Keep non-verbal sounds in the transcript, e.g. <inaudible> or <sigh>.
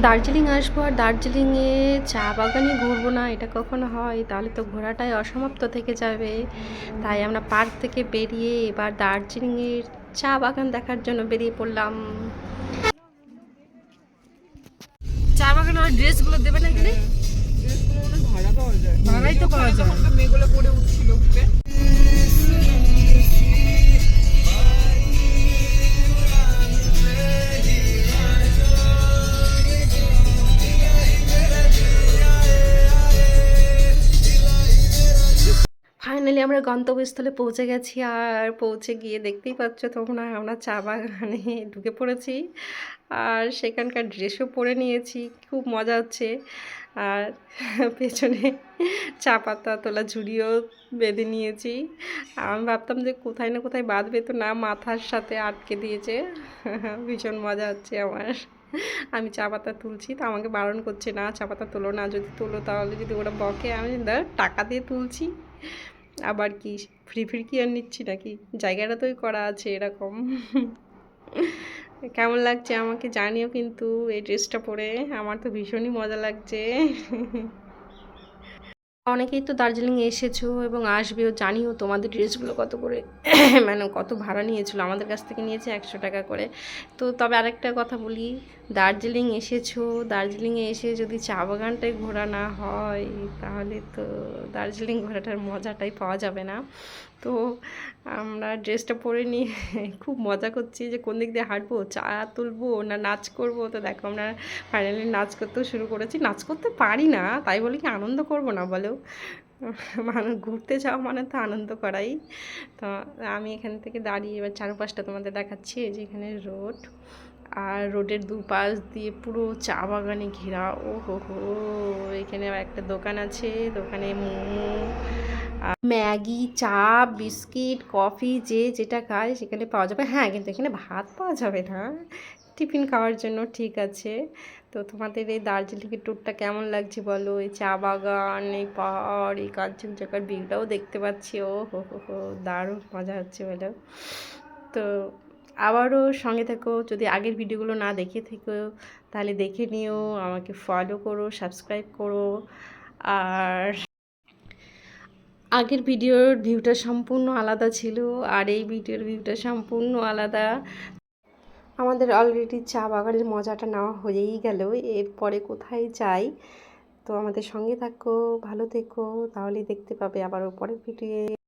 দার্জিলিং আসব আর দার্জিলিংয়ে চা বাগানে ঘুরবো না এটা কখনো হয়? তাহলে তো ঘোরাটাই অসমাপ্ত থেকে যাবে। তাই আমরা পার্ক থেকে বেরিয়ে এবার দার্জিলিংয়ের চা বাগান দেখার জন্য বেরিয়ে পড়লাম। চা বাগান ড্রেসগুলো দেবে না এখানে? ভাড়াই তো পাওয়া যায়। মেয়েগুলো পড়ে উঠছিল। আমরা গন্তব্যস্থলে পৌঁছে গেছি আর পৌঁছে গিয়ে দেখতেই পাচ্ছ তোমরা আমরা চা বাগানে ঢুকে পড়েছি আর সেখানকার ড্রেসও পরে নিয়েছি, খুব মজা হচ্ছে। আর পেছনে চা পাতা তোলা ঝুড়িও বেঁধে নিয়েছি। আমি ভাবতাম যে কোথায় না কোথায় বাঁধবে তো না, মাথার সাথে আটকে দিয়েছে। ভীষণ মজা হচ্ছে আমার। আমি চা পাতা তুলছি, তো আমাকে বারণ করছে, না, চা পাতা তোলো না, যদি তোলো তাহলে যদি ওরা বকে, আমি টাকা দিয়ে তুলছি। আবার কি, ফ্রি ফ্রি কি আর নিচ্ছি নাকি? জায়গাটা তোই করা আছে এরকম। কেমন লাগছে আমাকে জানিও কিন্তু এই ড্রেসটা পরে, আমার তো ভীষণই মজা লাগছে। অনেকেই তো দার্জিলিং এসেছ এবং আসবেও, জানিও তোমাদের ড্রেসগুলো কত করে <clears throat> মানে কত ভাড়া নিয়েছিল, আমাদের কাছ থেকে নিয়েছে একশো টাকা করে। তো তবে আরেকটা কথা বলি, দার্জিলিং এসেছ দার্জিলিংয়ে এসে যদি চা বাগানটাই ঘোরা না হয়, তাহলে তো দার্জিলিং ঘোরাটার মজাটাই পাওয়া যাবে না। তো আমরা ড্রেসটা পরে নিয়ে <laughs> খুব মজা করছি যে কোন দিক দিয়ে হাঁটবো, চা তুলবো না নাচ করব? তো দেখো আমরা ফাইনালি নাচ করতেও শুরু করেছি। নাচ করতে পারি না, তাই বলে কি আনন্দ করব না বলো? মানে ঘুরতে যাওয়া মানে তো আনন্দ করাই। তো আমি এখান থেকে দাঁড়িয়ে এবার চারপাশটা তোমাদের দেখাচ্ছি, এই যে এখানে রোড আর রোডের দুপাশ দিয়ে পুরো চা বাগানে ঘেরা। ও হো হো এখানে একটা দোকান আছে, দোকানে মোমো ম্যাগি, চা, বিস্কিট, কফি, যে যেটা খায় সেখানে পাওয়া যাবে। হ্যাঁ কিন্তু এখানে ভাত পাওয়া যাবে না। টিফিন খাওয়ার জন্য ঠিক আছে। তো তোমাদের এই দার্জিলিংয়ের ট্যুরটা কেমন লাগছে বলো? এই চা বাগান, এই পাহাড়, এই কাঞ্চনজঙ্ঘার ভিউটাও দেখতে পাচ্ছি। ও হো হো হো, দারুণ মজা হচ্ছে বলো। তো আবারও সঙ্গে থেকো। যদি আগের ভিডিওগুলো না দেখে থেকো, তাহলে দেখে নিও, আমাকে ফলো করো সাবস্ক্রাইব করো। আর আগের ভিডিওর ভিউটা সম্পূর্ণ আলাদা ছিল আর এই ভিডিওর ভিউটা সম্পূর্ণ আলাদা। আমাদের অলরেডি চা বাগানের মজাটা নেওয়া হয়েই গেল, এরপরে কোথায় যাই? তো আমাদের সঙ্গে থাকো, ভালো থেকো তাহলে দেখতে পাবে আবার পরের ভিডিও